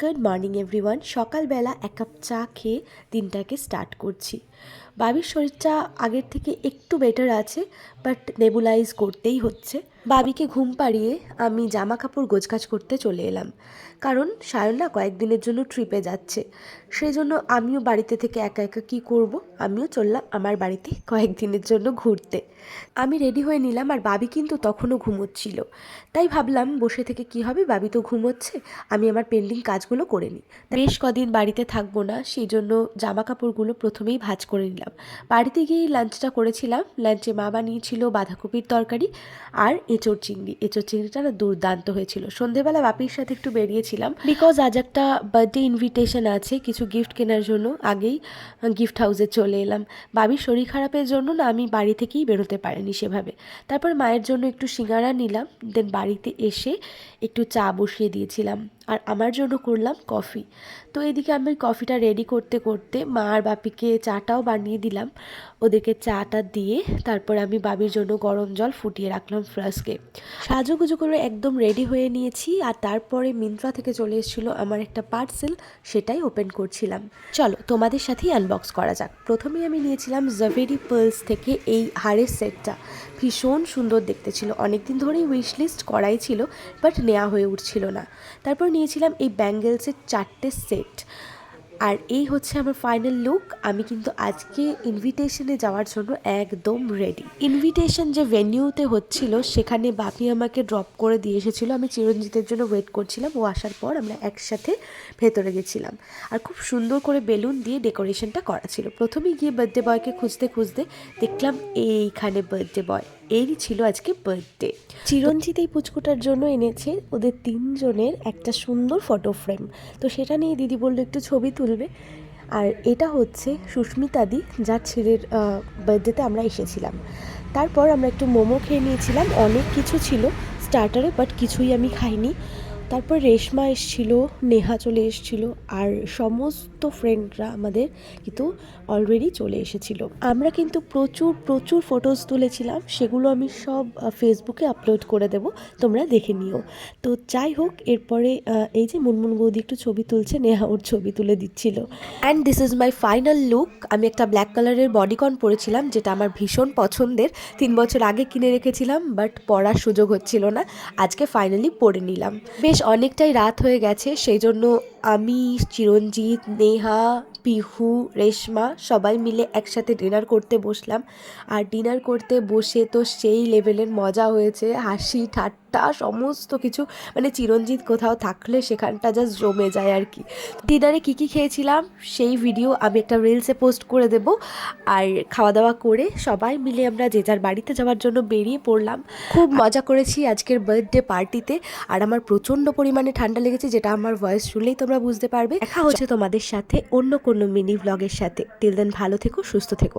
Good morning everyone সকালবেলা এক cup চা খেয়ে দিনটাকে স্টার্ট করছি। বাবির শরীরটা আগের থেকে একটু বেটার আছে বাট নেবুলাইজ করতেই হচ্ছে। বাবিকে ঘুম পাড়িয়ে আমি জামা কাপড় গোছগাছ করতে চলে এলাম। কারণ সায়ন না কয়েকদিনের জন্য ট্রিপে যাচ্ছে। সেই জন্য আমিও বাড়িতে থেকে একা একা কী করব? আমিও চললাম আমার বাড়িতে কয়েকদিনের জন্য ঘুরতে। আমি রেডি হয়ে নিলাম আর বাবি কিন্তু তখনও ঘুমোচ্ছিল। তাই ভাবলাম, বসে থেকে কি হবে? বাবি তো ঘুমোচ্ছে, আমি আমার পেন্ডিং কাজগুলো করে নিই। বেশ কদিন বাড়িতে থাকব না সেই জন্য জামা কাপড়গুলো প্রথমেই ভাঁজ করে নিলাম। বাড়িতে গিয়েই লাঞ্চটা করেছিলাম। লাঞ্চে মা বানিয়েছিল বাঁধাকপির তরকারি আর এঁচোড় চিংড়ি। এঁচোড় চিংড়িটা না দুর্দান্ত হয়েছিল। সন্ধেবেলা বাপির সাথে একটু বেরিয়েছিলাম। বিকজ আজ একটা বার্থডে ইনভিটেশন আছে, কিছু গিফট কেনার জন্য। আগেই গিফট হাউসে চলে এলাম। বাবির শরীর খারাপের জন্য না আমি বাড়ি থেকেই বেরোতে পারিনি সেভাবে। তারপর মায়ের জন্য একটু সিঙ্গারা নিলাম। দেন বাড়িতে এসে একটু চা বসিয়ে দিয়েছিলাম। আর আমার জন্য করলাম কফি। তো এদিকে আমি কফিটা রেডি করতে করতে মা আর বাপিকে চাটাও বানিয়ে দিলাম। ওদেরকে চাটা দিয়ে তারপর আমি বাবির জন্য গরম জল ফুটিয়ে রাখলাম ফ্লাস্কে। সাজুগুজু করে একদম রেডি হয়ে নিয়েছি আর তারপরে মিন্ত্রা থেকে চলে এসেছিল আমার একটা পার্সেল সেটাই ওপেন করছিলাম। চলো, তোমাদের সাথেই আনবক্স করা যাক। প্রথমেই আমি নিয়েছিলাম জাভেরি পার্লস থেকে এই হারের সেটটা। ভীষণ সুন্দর দেখতে ছিল। অনেকদিন ধরেই উইশ লিস্ট করাই ছিল বাট নেওয়া হয়ে উঠছিল না। তারপর নিয়েছিলাম এই ব্যাঙ্গেলসের চারটে সেট আর এই হচ্ছে আমার ফাইনাল লুক আমি কিন্তু আজকে ইনভিটেশনে যাওয়ার জন্য একদম রেডি ইনভিটেশন যে ভেনিউতে হচ্ছিল, সেখানে বাপি আমাকে ড্রপ করে দিয়ে এসেছিল। আমি চিরঞ্জিতের জন্য ওয়েট করছিলাম। ও আসার পর আমরা একসাথে ভেতরে গেছিলাম। আর খুব সুন্দর করে বেলুন দিয়ে ডেকোরেশনটা করা ছিল। প্রথমেই গিয়ে বার্থডে বয়কে খুঁজতে খুঁজতে দেখলাম এইখানে বার্থডে বয় এরই ছিল আজকে বার্থডে চিরঞ্জিত এই পুচকুটার জন্য এনেছে ওদের তিনজনের একটা সুন্দর ফটো ফ্রেম তো সেটা নিয়ে দিদি বলল, একটু ছবি তুলবে। আর এটা হচ্ছে সুস্মিতাদি যার ছেলের বার্থডেতে আমরা এসেছিলাম। তারপর আমরা একটু মোমো খেয়ে নিয়েছিলাম। অনেক কিছু ছিল স্টার্টারে বাট কিছুই আমি খাইনি। তারপর রেশমা এসছিল, নেহা চলে এসছিল, আর সমস্ত ফ্রেন্ডরা আমাদের কিন্তু অলরেডি চলে এসেছিল। আমরা কিন্তু প্রচুর প্রচুর ফটোজ তুলেছিলাম, সেগুলো আমি সব ফেসবুকে আপলোড করে দেব, তোমরা দেখে নিও। তো যাই হোক, এরপরে এই যে মুনমুন বৌদি একটু ছবি তুলছে, নেহা ওর ছবি তুলে দিচ্ছিল। And this is my final look আমি একটা ব্ল্যাক কালারের বডিকন পরেছিলাম, যেটা আমার ভীষণ পছন্দের। তিন বছর আগে কিনে রেখেছিলাম বাট পরার সুযোগ হচ্ছিল না। আজকে ফাইনালি পরে নিলাম। বেশ অনেকটাই রাত হয়ে গেছে সেই জন্য আমি, চিরঞ্জিত, নেহা, পিহু, রেশমা সবাই মিলে একসাথে ডিনার করতে বসলাম। আর ডিনার করতে বসে তো সেই লেভেলের মজা হয়েছে। হাসি, ঠাট্টা, সমস্ত কিছু। মানে চিরঞ্জিত কোথাও থাকলে সেখানটা জাস্ট জমে যায় আর কি। ডিনারে কী কী খেয়েছিলাম? সেই ভিডিও আমি একটা রিলসে পোস্ট করে দেব। আর খাওয়া দাওয়া করে সবাই মিলে আমরা যে যার বাড়িতে যাওয়ার জন্য বেরিয়ে পড়লাম। খুব মজা করেছি আজকের বার্থডে পার্টিতে আর আমার প্রচণ্ড পরিমাণে ঠান্ডা লেগেছে, যেটা আমার ভয়েস শুনলেই তোমরা বুঝতে পারবে। দেখা হচ্ছে তোমাদের সাথে অন্য কোনো মিনি ব্লগের সাথে। টিল দেন ভালো থেকো, সুস্থ থেকো।